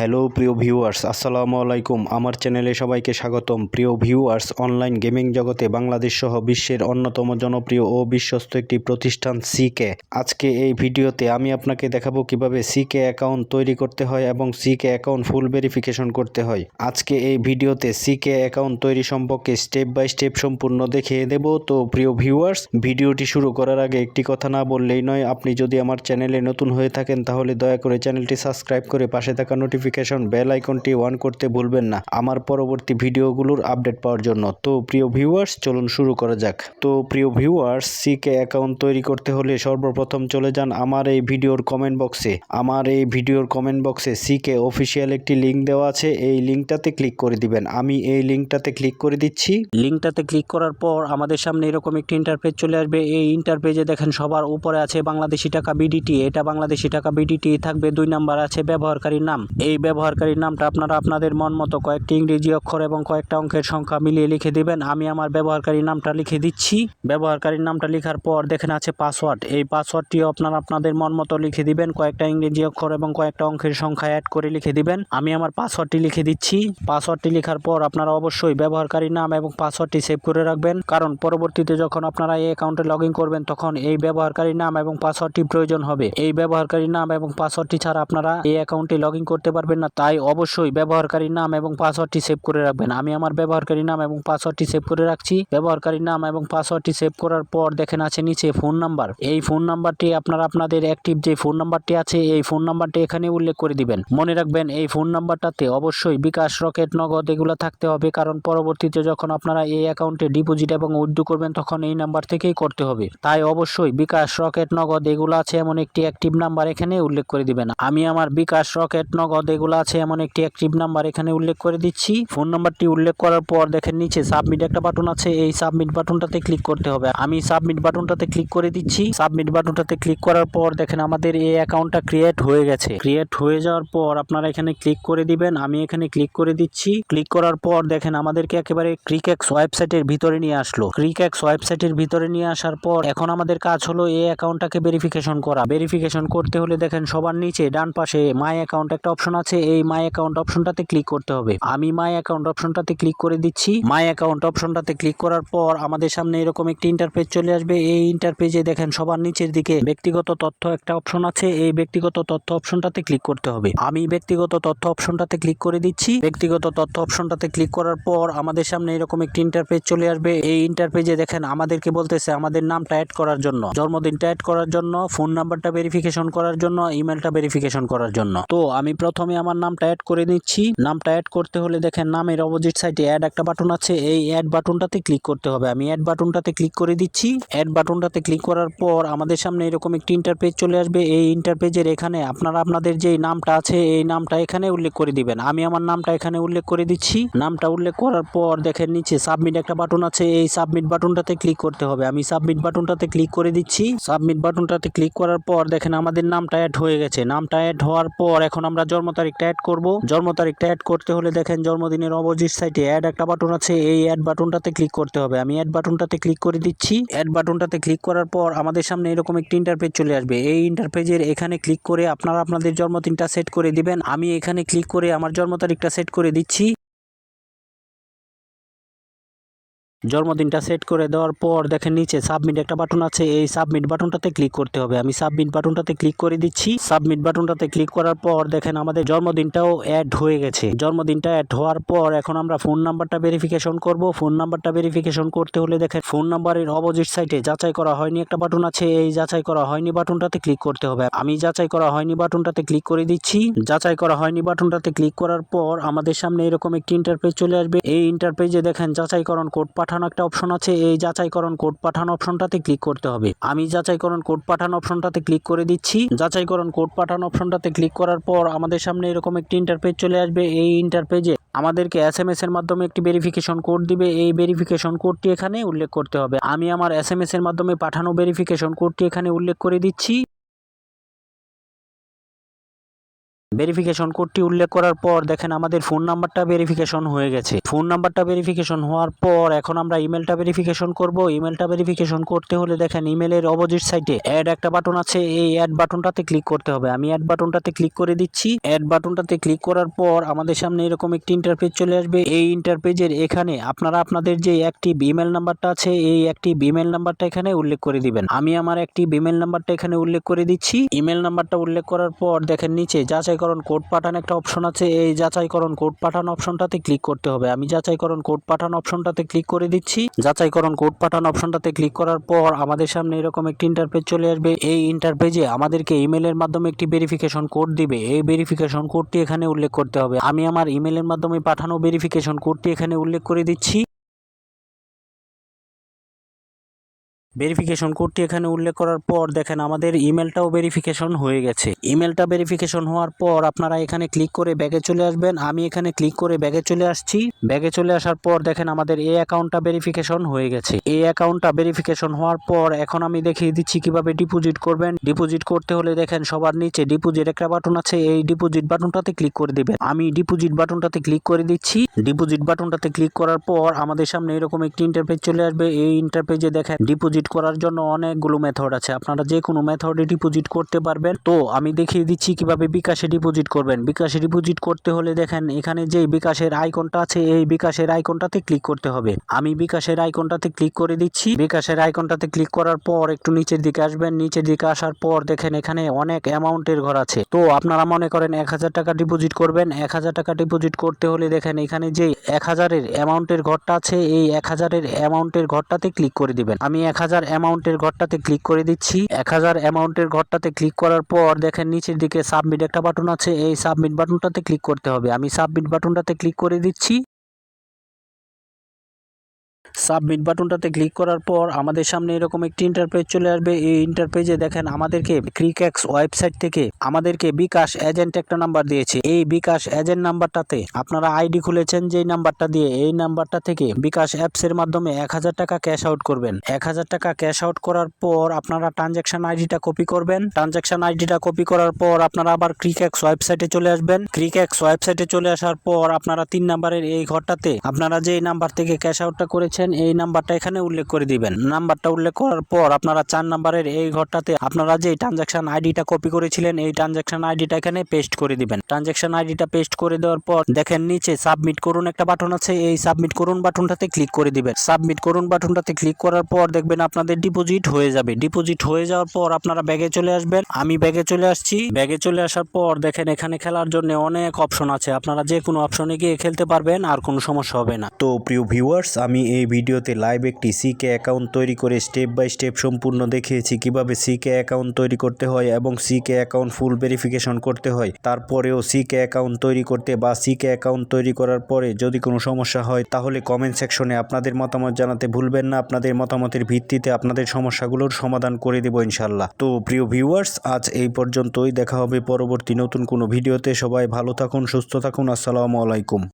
Hello প্রিয় viewers, আসসালামু আলাইকুম। আমার চ্যানেলে সবাইকে স্বাগতম। প্রিয় ভিউয়ার্স, অনলাইন গেমিং জগতে বাংলাদেশ সহ বিশ্বের অন্যতম জনপ্রিয় ও বিশ্বস্ত একটি প্রতিষ্ঠান সিকে। আজকে এই ভিডিওতে আমি আপনাকে দেখাবো কীভাবে সিকে অ্যাকাউন্ট তৈরি করতে হয় এবং সিকে অ্যাকাউন্ট ফুল ভেরিফিকেশন করতে হয়। আজকে এই ভিডিওতে সিকে অ্যাকাউন্ট তৈরি সম্পর্কে স্টেপ বাই স্টেপ সম্পূর্ণ দেখিয়ে দেব। তো প্রিয় ভিউয়ার্স, ভিডিওটি শুরু করার আগে একটি কথা না বললেই নয়, আপনি যদি আমার চ্যানেলে নতুন হয়ে থাকেন তাহলে দয়া করে চ্যানেলটি সাবস্ক্রাইব করে পাশে থাকা নোটিফিকেশন বেল আইকনটি অন করতে ভুলবেন না। আমার পরবর্তী ভিডিওগুলোর আপডেট পাওয়ার জন্য। তো প্রিয় ভিউয়ার্স চলুন শুরু করা যাক। তো প্রিয় ভিউয়ার্স সিকে অ্যাকাউন্ট তৈরি করতে হলে সর্বপ্রথম চলে যান আমার এই ভিডিওর কমেন্ট বক্সে আমার এই ভিডিওর কমেন্ট বক্সে সিকে অফিসিয়াল একটি লিঙ্ক দেওয়া আছে। এই লিঙ্কটাতে ক্লিক করে দিবেন। আমি এই লিঙ্কটাতে ক্লিক করে দিচ্ছি। লিঙ্কটাতে ক্লিক করার পর আমাদের সামনে এরকম একটি ইন্টারপেজ চলে আসবে। এই ইন্টারপেজে দেখেন সবার উপরে আছে বাংলাদেশি টাকা বিডিটি এটা বাংলাদেশি টাকা বিডিটি থাকবে। দুই নাম্বার আছে ব্যবহারকারীর নাম। এই ব্যবহারকারীর নামটা আপনারা আপনাদের মন মতো কয়েকটি ইংরেজি অক্ষর এবং কয়েকটা অঙ্কের সংখ্যা মিলিয়ে লিখে দিবেন। আমি আমার ব্যবহারকারীর নামটা লিখে দিচ্ছি। ব্যবহারকারীর নামটা লেখার পর দেখেন আছে পাসওয়ার্ড। এই পাসওয়ার্ডটিও আপনারা আপনাদের মন মতো লিখে দিবেন। কয়েকটা ইংরেজি অক্ষর এবং কয়েকটা অঙ্কের সংখ্যা অ্যাড করে লিখে দিবেন। আমি আমার পাসওয়ার্ডটি লিখে দিচ্ছি। পাসওয়ার্ডটি লেখার পর আপনারা অবশ্যই ব্যবহারকারীর নাম এবং পাসওয়ার্ডটি সেভ করে রাখবেন। কারণ পরবর্তীতে যখন আপনারা এই অ্যাকাউন্টে লগ করবেন, তখন এই ব্যবহারকারীর নাম এবং পাসওয়ার্ডটি প্রয়োজন হবে। এই ব্যবহারকারীর নাম এবং পাসওয়ার্ডটি ছাড়া আপনারা এই অ্যাকাউন্টে লগ করতে পারবেন না, তাই অবশ্যই ব্যবহারকারীর নাম এবং পাসওয়ার্ডটি সেভ করে রাখবেন। আমি আমার ব্যবহারকারীর নাম এবং পাসওয়ার্ডটি সেভ করে রাখছি। ব্যবহারকারীর নাম এবং পাসওয়ার্ডটি সেভ করার পর দেখেন আছে নিচে ফোন নাম্বার এই ফোন নাম্বারটি আপনারা আপনাদের অ্যাক্টিভ যে ফোন নাম্বারটি আছে, এই ফোন নাম্বারটি এখানে উল্লেখ করে দিবেন। মনে রাখবেন, এই ফোন নাম্বারটাতে অবশ্যই বিকাশ, রকেট, নগদ এগুলো থাকতে হবে, কারণ পরবর্তীতে যখন আপনারা এই অ্যাকাউন্টে ডিপোজিট এবং উইথড্র করবেন, তখন এই নাম্বার থেকেই করতে হবে। তাই অবশ্যই বিকাশ, রকেট, নগদ এগুলো আছে এমন একটি অ্যাক্টিভ নাম্বার এখানে উল্লেখ করে দিবেন। আমি আমার বিকাশ, রকেট, নগদ এগুলো আছে, এমন একটি অ্যাক্টিভ নাম্বার এখানে উল্লেখ করে দিচ্ছি। ফোন নাম্বারটি উল্লেখ করার পর দেখেন নিচে সাবমিট একটা বাটন আছে, এই সাবমিট বাটনটাতে ক্লিক করতে হবে। আমি সাবমিট বাটনটাতে ক্লিক করে দিচ্ছি। সাবমিট বাটনটাতে ক্লিক করার পর দেখেন আমাদের এই অ্যাকাউন্টটা ক্রিয়েট হয়ে গেছে। ক্রিয়েট হয়ে যাওয়ার পর আপনারা এখানে ক্লিক করে দিবেন। আমি এখানে ক্লিক করে দিচ্ছি। ক্লিক করার পর দেখেন আমাদেরকে একেবারে ক্রিকেক্স ওয়েবসাইটের ভিতরে নিয়ে আসলো। ক্রিকেক্স ওয়েবসাইটের ভিতরে নিয়ে আসার পর এখন আমাদের কাজ হলো এই অ্যাকাউন্টটাকে ভেরিফিকেশন করা। ভেরিফিকেশন করতে হলে দেখেন সবার নিচে ডান পাশে মাই অ্যাকাউন্ট একটা অপশন আছে এই মাই অ্যাকাউন্ট অপশনটাতে ক্লিক করতে হবে। আমি মাই অ্যাকাউন্ট অপশনটাতে ক্লিক করে দিচ্ছি। মাই অ্যাকাউন্ট অপশনটাতে ক্লিক করার পর আমাদের সামনে এরকম একটি ইন্টারপেজ চলে আসবে। এই ইন্টারপেজে দেখেন সবার নিচের দিকে ব্যক্তিগত তথ্য একটা অপশন আছে। এই ব্যক্তিগত তথ্য অপশনটাতে ক্লিক করতে হবে। আমি ব্যক্তিগত তথ্য অপশনটাতে ক্লিক করে দিচ্ছি। ব্যক্তিগত তথ্য অপশনটাতে ক্লিক করার পর আমাদের সামনে এরকম একটি ইন্টারপেজ চলে আসবে। এই ইন্টারপেজে দেখেন আমাদেরকে বলতেছে আমাদের নামটা অ্যাড করার জন্য। জন্মদিনটা অ্যাড করার জন্য ফোন নাম্বারটা ভেরিফিকেশন করার জন্য ইমেলটা ভেরিফিকেশন করার জন্য। তো আমি প্রথমে আমার নামটা অ্যাড করে নিচ্ছি। নামটা অ্যাড করতে হলে দেখেন নামের অপোজিট সাইডে অ্যাড একটা বাটন আছে। এই অ্যাড বাটনটাতে ক্লিক করতে হবে। আমি অ্যাড বাটনটাতে ক্লিক করে দিচ্ছি। অ্যাড বাটনটাতে ক্লিক করার পর আমাদের সামনে এরকম একটি ইন্টারপেজ চলে আসবে। এই ইন্টারপেজের এখানে আপনারা আপনাদের যে নামটা আছে, এই নামটা এখানে উল্লেখ করে দিবেন। আমি আমার নামটা এখানে উল্লেখ করে দিচ্ছি। নামটা উল্লেখ করার পর দেখেন নিচে সাবমিট একটা বাটন আছে। এই সাবমিট বাটনটাতে ক্লিক করতে হবে। আমি সাবমিট বাটনটাতে ক্লিক করে দিচ্ছি। সাবমিট বাটনটাতে ক্লিক করার পর দেখেন আমাদের নামটা অ্যাড হয়ে গেছে। নামটা অ্যাড হওয়ার পর এখন আমরা জন্ম তারিখটা অ্যাড করব। জন্ম তারিখটা অ্যাড করতে হলে দেখেন জন্মদিনের অপোজিট সাইটে অ্যাড একটা বাটন আছে। এই অ্যাড বাটনটাতে ক্লিক করতে হবে। আমি অ্যাড বাটনটাতে ক্লিক করে দিচ্ছি। অ্যাড বাটনটাতে ক্লিক করার পর আমাদের সামনে এরকম একটি ইন্টারপেজ চলে আসবে। এই ইন্টারপেজের এখানে ক্লিক করে আপনারা আপনাদের জন্মদিনটা সেট করে দিবেন। আমি এখানে ক্লিক করে আমার জন্ম তারিখটা সেট করে দিচ্ছি। জন্মদিনটা সেট করে দেওয়ার পর দেখেন নিচে সাবমিট একটা বাটন আছে, এই সাবমিট বাটনটাতে ক্লিক করতে হবে। আমি সাবমিট বাটনটাতে ক্লিক করে দিচ্ছি। সাবমিট বাটনটাতে ক্লিক করার পর দেখেন আমাদের জন্মদিনটাও অ্যাড হয়ে গেছে। জন্মদিনটা অ্যাড হওয়ার পর এখন আমরা ফোন নাম্বারটা ভেরিফিকেশন করব। ফোন নাম্বারটা ভেরিফিকেশন করতে হলে দেখেন ফোন নাম্বারের অপোজিট সাইডে যাচাই করা হয়নি একটা বাটন আছে। এই যাচাই করা হয়নি বাটনটাতে ক্লিক করতে হবে। আমি যাচাই করা হয়নি বাটনটাতে ক্লিক করে দিচ্ছি। যাচাই করা হয়নি বাটনটাতে ক্লিক করার পর আমাদের সামনে এরকম একটি ইন্টারপেজ চলে আসবে। এই ইন্টারপেজে দেখেন যাচাইকরণ কোড পাঠানো একটা অপশন আছে, এই যাচাইকরণ কোড পাঠানো অপশনটাতে ক্লিক করতে হবে। আমি যাচাইকরণ কোড পাঠানো অপশনটাতে ক্লিক করে দিচ্ছি। যাচাইকরণ কোড পাঠানো অপশনটাতে ক্লিক করার পর আমাদের সামনে এরকম একটি ইন্টারপেজ চলে আসবে। এই ইন্টারপেজে আমাদেরকে এস এম এস এর মাধ্যমে একটি ভেরিফিকেশন কোড দিবে। এই ভেরিফিকেশন কোডটি এখানে উল্লেখ করতে হবে। আমি আমার এস এম এস এর মাধ্যমে পাঠানো ভেরিফিকেশন কোডটি এখানে উল্লেখ করে দিচ্ছি। ভেরিফিকেশন কোডটি উল্লেখ করার পর দেখেন আমাদের ফোন নাম্বারটা ভেরিফিকেশন হয়ে গেছে। ফোন নাম্বারটা ভেরিফিকেশন হওয়ার পর এখন আমরা ইমেলটা ভেরিফিকেশন করব। ইমেলটা ভেরিফিকেশন করতে হলে দেখেন ইমেলের অপোজিট সাইডে অ্যাড একটা বাটন আছে। এই অ্যাড বাটনটাতে ক্লিক করতে হবে। আমি অ্যাড বাটনটাতে ক্লিক করে দিচ্ছি। অ্যাড বাটনটাতে ক্লিক করার পর আমাদের সামনে এরকম একটি ইন্টারপেজ চলে আসবে। এই ইন্টারপেজের এখানে আপনারা আপনাদের যে অ্যাক্টিভ ইমেল নাম্বারটা আছে, এই অ্যাক্টিভ ইমেল নাম্বারটা এখানে উল্লেখ করে দিবেন। আমি আমার একটি ইমেল নাম্বারটা এখানে উল্লেখ করে দিচ্ছি। ইমেল নাম্বারটা উল্লেখ করার পর দেখেন নিচে যাচাইকরণ কোড পাঠান একটা অপশন আছে। এই যাচাইকরণ কোড পাঠান অপশনটাতে ক্লিক করতে হবে। আমি যাচাইকরণ কোড পাঠান অপশনটাতে ক্লিক করে দিচ্ছি। যাচাইকরণ কোড পাঠান অপশনটাতে ক্লিক করার পর আমাদের সামনে এরকম একটি ইন্টারপেজ চলে আসবে। এই ইন্টারপেজে আমাদেরকে ইমেলের মাধ্যমে একটি ভেরিফিকেশন কোড দিবে। এই ভেরিফিকেশন কোডটি এখানে উল্লেখ করতে হবে। আমি আমার ইমেলের মাধ্যমে পাঠানো ভেরিফিকেশন কোডটি এখানে উল্লেখ করে দিচ্ছি। ভেরিফিকেশন কোডটি এখানে উল্লেখ করার পর দেখেন আমাদের ইমেলটাও ভেরিফিকেশন হয়ে গেছে। ইমেলটা ভেরিফিকেশন হওয়ার পর আপনারা এখানে ক্লিক করে ব্যাগে চলে আসবেন। আমি এখানে ক্লিক করে ব্যাগে চলে আসছি। ব্যাগে চলে আসার পর দেখেন আমাদের এই অ্যাকাউন্টটা ভেরিফিকেশন হয়ে গেছে। এই অ্যাকাউন্টটা ভেরিফিকেশন হওয়ার পর এখন আমি দেখিয়ে দিচ্ছি কীভাবে ডিপোজিট করবেন। ডিপোজিট করতে হলে দেখেন সবার নিচে ডিপোজিট একটা বাটন আছে। এই ডিপোজিট বাটনটাতে ক্লিক করে দিবেন। আমি ডিপোজিট বাটনটাতে ক্লিক করে দিচ্ছি। ডিপোজিট বাটনটাতে ক্লিক করার পর আমাদের সামনে এরকম একটি ইন্টারপেজ চলে আসবে। এই ইন্টারপেজে দেখেন ডিপোজিট করার জন্য অনেকগুলো মেথড আছে। আপনারা যে কোনো মেথডে ডিপোজিট করতে পারবেন। তো আমি দেখিয়ে দিচ্ছি কীভাবে বিকাশে ডিপোজিট করবেন। বিকাশে ডিপোজিট করতে হলে দেখেন, এখানে যে বিকাশের আইকনটা আছে, এই বিকাশের আইকনটাতে ক্লিক করতে হবে। আমি বিকাশের আইকনটাতে ক্লিক করে দিচ্ছি। বিকাশের আইকনটাতে ক্লিক করার পর একটু নিচের দিকে আসবেন। নিচের দিকে আসার পর দেখেন, এখানে অনেক অ্যামাউন্টের ঘর আছে। তো আপনারা মনে করেন এক হাজার টাকা ডিপোজিট করবেন। এক হাজার টাকা ডিপোজিট করতে হলে দেখেন, এখানে যে এক হাজারের অ্যামাউন্টের ঘরটা আছে, এই এক হাজারের অ্যামাউন্টের ঘরটাতে ক্লিক করে দিবেন। আমি এক হাজার হাজার অ্যামাউন্টের ঘরটাতে ক্লিক করে দিচ্ছি। এক হাজার অ্যামাউন্টের ঘরটাতে ক্লিক করার পর দেখেন নিচের দিকে সাবমিট একটা বাটন আছে। এই সাবমিট বাটনটাতে ক্লিক করতে হবে। আমি সাবমিট বাটনটাতে ক্লিক করে দিচ্ছি। সাবমিট বাটনটাতে ক্লিক করার পর আমাদের সামনে এরকম একটি ইন্টারপেজ চলে আসবে। এই ইন্টারপেজে দেখেন আমাদেরকে ক্রিক্যাক্স ওয়েবসাইট থেকে আমাদেরকে বিকাশ এজেন্ট একটা নাম্বার দিয়েছে। এই বিকাশ এজেন্ট নাম্বারটাতে আপনারা আইডি খুলেছেন যেই নাম্বারটা দিয়ে এই নাম্বারটা থেকে বিকাশ অ্যাপস এর মাধ্যমে এক হাজার টাকা ক্যাশ আউট করবেন। এক হাজার টাকা ক্যাশ আউট করার পর আপনারা ট্রানজ্যাকশন আইডিটা কপি করবেন। ট্রানজ্যাকশন আইডিটা কপি করার পর আপনারা আবার ক্রিক্যাক্স ওয়েবসাইটে চলে আসবেন। ক্রিক্যাক্স ওয়েবসাইটে চলে আসার পর আপনারা তিন নাম্বারের এই ঘরটাতে আপনারা যেই নাম্বার থেকে ক্যাশ আউটটা করেছেন এই নাম্বারটা এখানে উল্লেখ করে দিবেন। নাম্বারটা উল্লেখ করার পর আপনারা চার নাম্বারের এই ঘরটাতে আপনারা যে ট্রানজাকশন আইডিটা কপি করেছিলেন, এই ট্রানজাকশন আইডিটা এখানে পেস্ট করে দিবেন। ট্রানজাকশন আইডিটা পেস্ট করে দেওয়ার পর দেখেন, নিচে সাবমিট করুন একটা বাটন আছে। এই সাবমিট করুন বাটনটাতে ক্লিক করে দিবেন। সাবমিট করুন বাটনটাতে ক্লিক করার পর দেখবেন আপনাদের ডিপোজিট হয়ে যাবে। ডিপোজিট হয়ে যাওয়ার পর আপনারা ব্যাগে চলে আসবেন। আমি ব্যাগে চলে আসছি। ব্যাগে চলে আসার পর দেখেন, এখানে খেলার জন্য অনেক অপশন আছে। আপনারা যে কোনো অপশনে গিয়ে খেলতে পারবেন, আর কোনো সমস্যা হবে না। তো প্রিয় ভিউয়ার্স আমি এই ভিডিওতে লাইভ একটি সিকে অ্যাকাউন্ট তৈরি করে স্টেপ বাই স্টেপ সম্পূর্ণ দেখিয়েছি। কীভাবে সিকে অ্যাকাউন্ট তৈরি করতে হয় এবং সিকে অ্যাকাউন্ট ফুল ভেরিফিকেশন করতে হয়, তারপরেও সিকে অ্যাকাউন্ট তৈরি করতে বা সিকে অ্যাকাউন্ট তৈরি করার পরে যদি কোনো সমস্যা হয়, তাহলে কমেন্ট সেকশনে আপনাদের মতামত জানাতে ভুলবেন না। আপনাদের মতামতের ভিত্তিতে আপনাদের সমস্যাগুলোর সমাধান করে দেবো ইনশাল্লাহ তো প্রিয় ভিউয়ার্স আজ এই পর্যন্তই। দেখা হবে পরবর্তী নতুন কোনো ভিডিওতে। সবাই ভালো থাকুন, সুস্থ থাকুন। আসসালামু আলাইকুম।